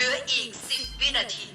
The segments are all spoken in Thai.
เหลืออีก 10 วินาที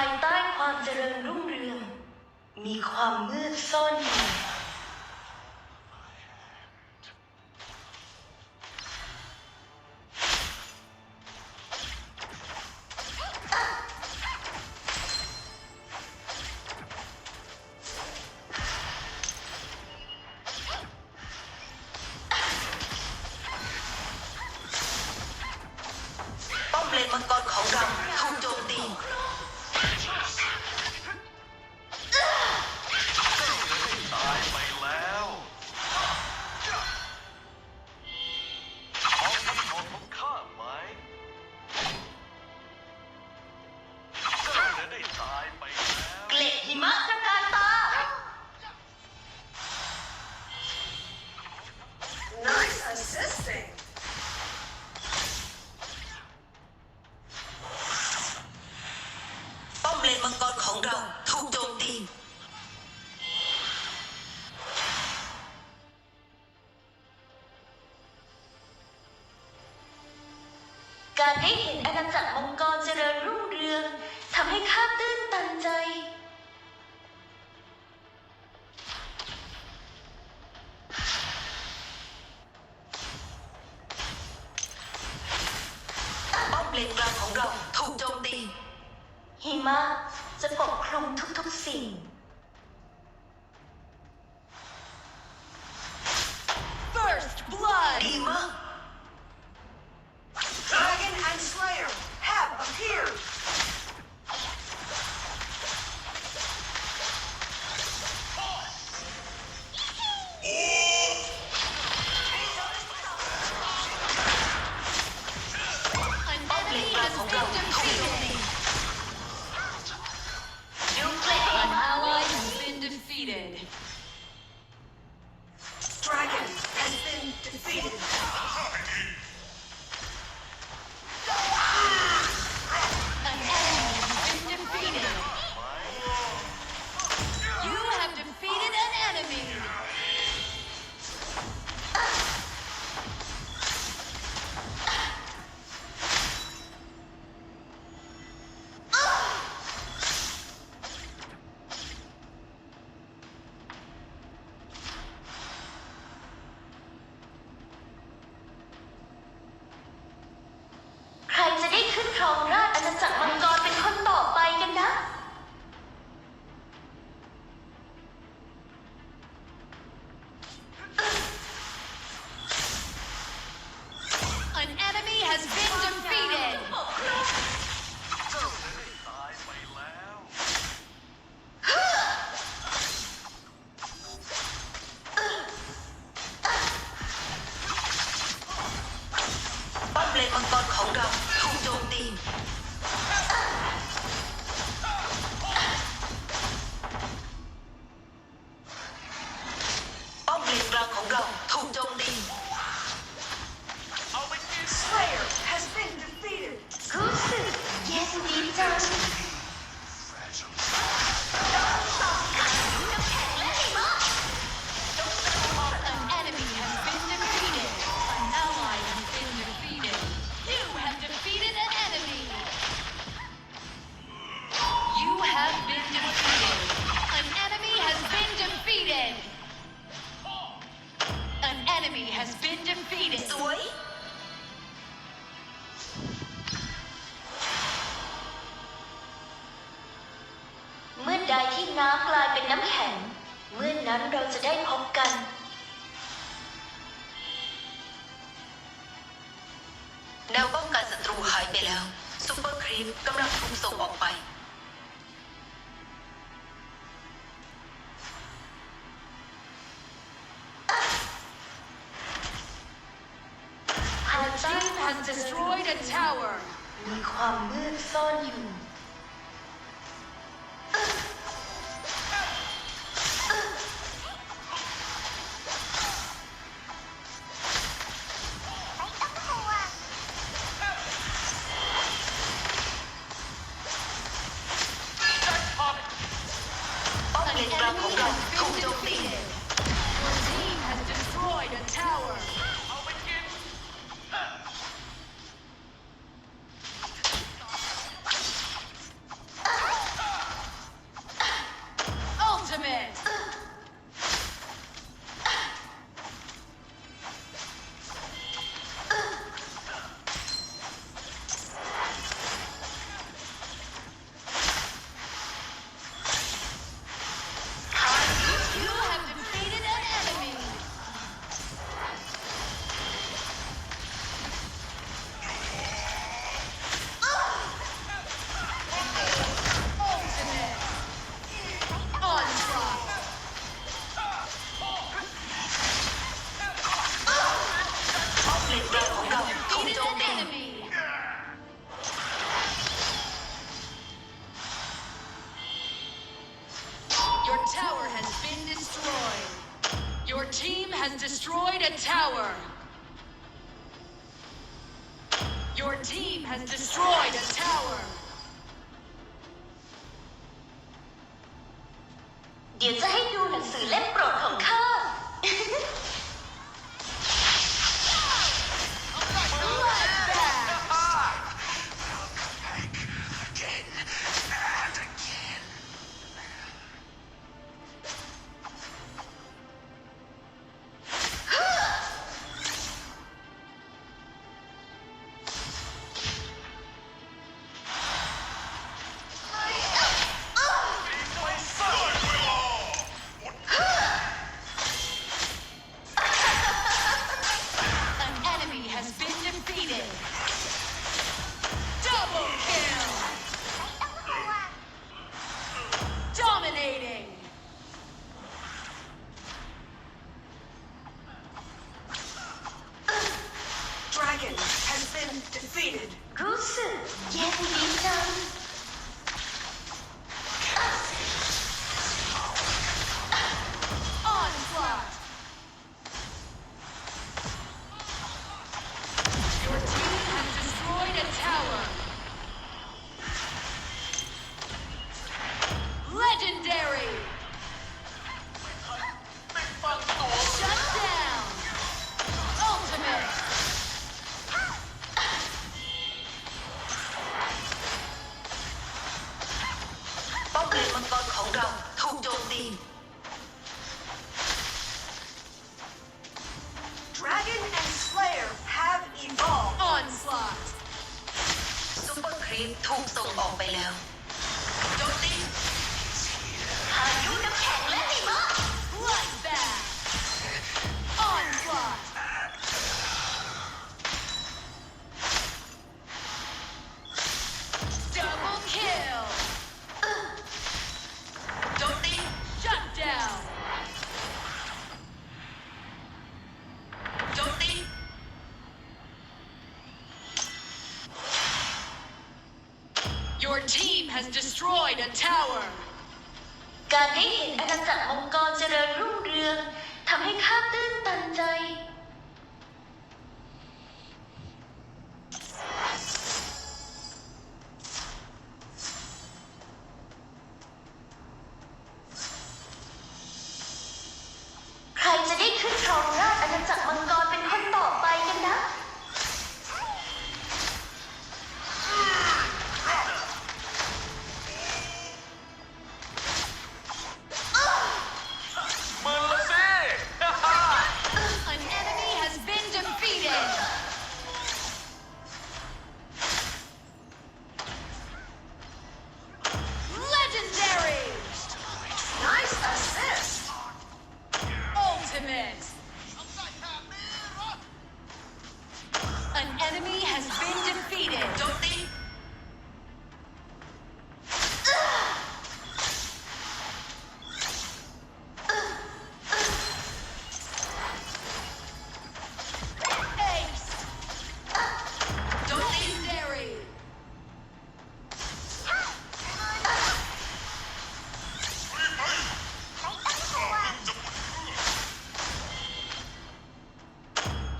ายใต้ความเจริญรุ่งเรือง มีความมืดซ่อนอยู่ป้อมเลนมังกรของเราถูกโจมตี การได้เห็นอาณาจักรมังกรเจริญรุ่งเรืองทำให้ข้าตื้นตันใจ ป้อมเลนกลางของเราถูกโจมตี หิมะจะปกคลุมทุกๆสิ่ง First blood. ดีมาก enemy ก 不靠家，苦中甜。enemy has been defeated สวย เมื่อใดที่น้ำกลายเป็นน้ำแข็ง เมื่อนั้นเราจะได้พบกัน แนวป้องกันศัตรูหายไปแล้วซุปเปอร์ครีมกำลังถูกส่งออกไป Your tower has been destroyed. Your team has destroyed a tower. Your team has destroyed a tower. Defeated. รู้สึกเถูกส่งออกไปแล้วโจมตีพายุ has destroyed a tower. การได้เห็นอาณาจักรมังกรเจริญรุ่งเรืองทำให้ข้าตื้นตันใจ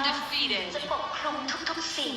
An ally has been จะ defeated. ปกคลุมทุกๆสิ่ง